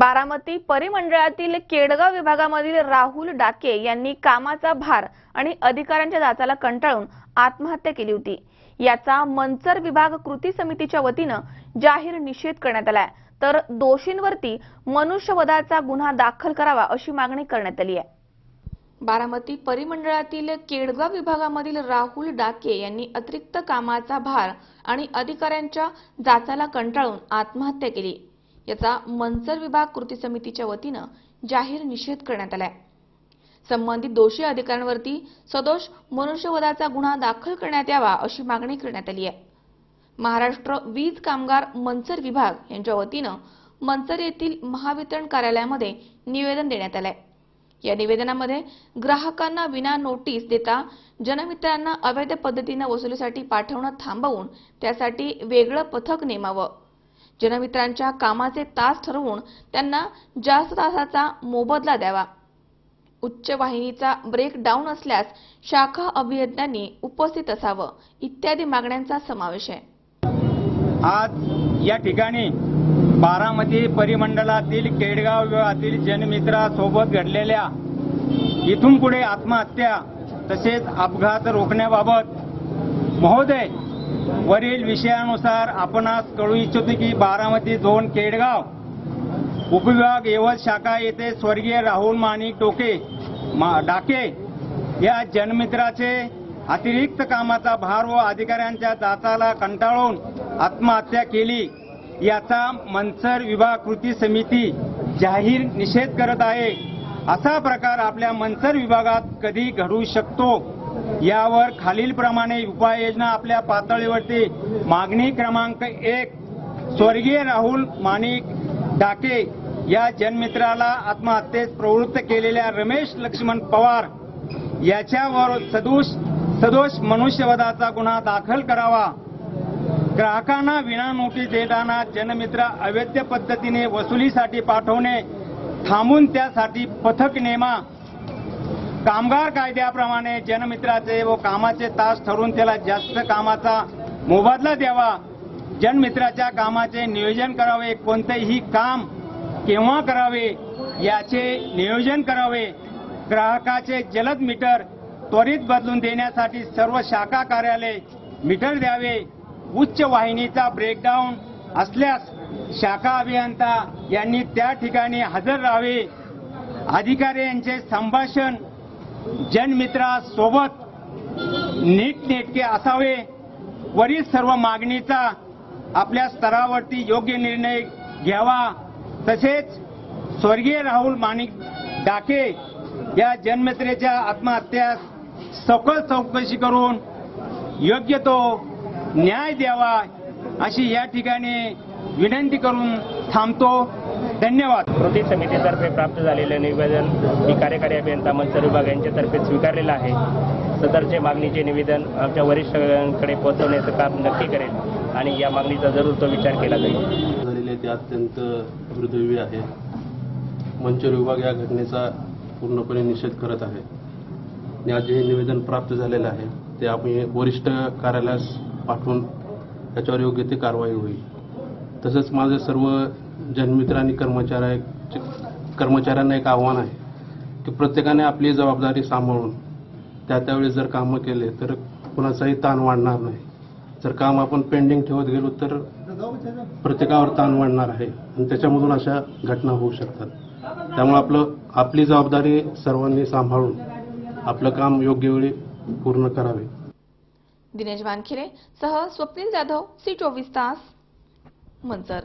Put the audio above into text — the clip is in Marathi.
बारामती परिमंडळातील केडगाव विभागामधील राहुल डाके यांनी कामाचा भार आणि अधिकाऱ्यांच्या जाचाला कंटाळून आत्महत्या केली होती. याचा मंचर विभाग कृती समितीच्या वतीनं जाहीर निषेध करण्यात आलाय. तर दोषींवरती मनुष्यवधाचा गुन्हा दाखल करावा अशी मागणी करण्यात आली आहे. बारामती परिमंडळातील केडगाव विभागामधील राहुल डाके यांनी अतिरिक्त कामाचा भार आणि अधिकाऱ्यांच्या जाचाला कंटाळून आत्महत्या केली. याचा मंचर विभाग कृती समितीच्या वतीनं जाहीर निषेध करण्यात आलाय. संबंधित दोषी अधिकाऱ्यांवरती सदोष मनुष्यवधाचा गुन्हा दाखल करण्यात यावा अशी मागणी करण्यात आली आहे. महाराष्ट्र वीज कामगार मंचर विभाग यांच्या वतीनं मंचर येथील महावितरण कार्यालयामध्ये निवेदन देण्यात आलंय. या निवेदनामध्ये ग्राहकांना विना नोटीस देता जनमित्रांना अवैध पद्धतीनं वसुलीसाठी पाठवणं थांबवून त्यासाठी वेगळं पथक नेमावं. जनमित्रांच्या कामाचे तास ठरवून त्यांना जास्त तासाचा मोबदला द्यावा. उच्च वाहिनीचा ब्रेक डाऊन असल्यास शाखा अभियंत्यांनी उपस्थित असावं इत्यादी मागण्यांचा समावेश आहे. आज या ठिकाणी बारामती परिमंडलातील केडगाव विभागातील जनमित्रासोबत घडलेल्या इथून पुढे आत्महत्या तसेच अपघात रोखण्याबाबत महोदय वरील विषयानुसार आपणास कळू इच्छितो की बारामती झोन केडगाव उपविभाग यवत शाखा येथे स्वर्गीय राहुल माणिक टोके मा- डाके या जनमित्राचे अतिरिक्त कामाचा भार व अधिकाऱ्यांच्या जाचाला कंटाळून आत्महत्या केली. याचा मनसर विभाग कृती समिती जाहीर निषेध करत आहे. असा प्रकार आपल्या मंसर विभागात कधी घडू शकतो? यावर खालीलप्रमाणे उपाययोजना आपल्या पातळीवरती. मागणी क्रमांक एक स्वर्गीय राहुल माणिक डाके या जनमित्राला आत्महत्येस प्रवृत्त केलेल्या रमेश लक्ष्मण पवार याच्यावर सदोष सदोष मनुष्यवधाचा गुन्हा दाखल करावा. ग्राहकांना विना नोटीस देताना जनमित्र अवैध पद्धतीने वसुलीसाठी पाठवणे थांबून त्यासाठी पथक नेमा. कामगार कायद्याप्रमाणे जनमित्राचे व कामाचे तास ठरून त्याला जास्त कामाचा मोबदला द्यावा. जनमित्राच्या कामाचे नियोजन करावे. कोणतेही काम केव्हा करावे याचे नियोजन करावे. ग्राहकाचे जलद मीटर त्वरित बदलून देण्यासाठी सर्व शाखा कार्यालय मीटर द्यावे. उच्च वाहिनीचा ब्रेकडाऊन असल्यास शाखा अभियंता यांनी त्या ठिकाणी हजर राहावे. अधिकारी यांचे संभाषण जनमित्रासोबत नीटनेटके असावे. वरील सर्व मागणीचा आपल्या स्तरावरती योग्य निर्णय घ्यावा. तसेच स्वर्गीय राहुल माणिक डाके या जनमित्रेच्या आत्महत्यास सखोल चौकशी करून योग्य तो न्याय द्यावा. अशी या ठिकाणी विनंती करून थांबतो. धन्यवाद. कृती समितीतर्फे प्राप्त झालेले निवेदन ही कार्यकारी अभियंता मंचर विभाग यांच्यातर्फे स्वीकारलेलं आहे. सदरचे मागणीचे निवेदन आमच्या वरिष्ठांकडे पोहोचवण्याचं काम नक्की करेल आणि या मागणीचा जरूर तो विचार केला जाईल. झालेले ते अत्यंत दुर्दैवी आहे. मंचर विभाग या घटनेचा पूर्णपणे निषेध करत आहे. आणि आज जे निवेदन प्राप्त झालेलं आहे ते आम्ही वरिष्ठ कार्यालयास पाठवून त्याच्यावर योग्य ती कारवाई होईल. तसंच माझं सर्व जनमित्र आणि कर्मचाऱ्या कर्मचाऱ्यांना एक आव्हान आहे की प्रत्येकाने आपली जबाबदारी सांभाळून त्या त्यावेळी जर कामं केले तर कुणाचाही ताण वाढणार नाही. जर काम आपण पेंडिंग ठेवत गेलो तर प्रत्येकावर ताण वाढणार आहे आणि त्याच्यामधून अशा घटना होऊ शकतात. त्यामुळे आपलं आपली जबाबदारी सर्वांनी सांभाळून आपलं काम योग्य वेळी पूर्ण करावे. दिनेश वानखिरे सह स्वप्नील जाधव सी चोवीस तास मंचर.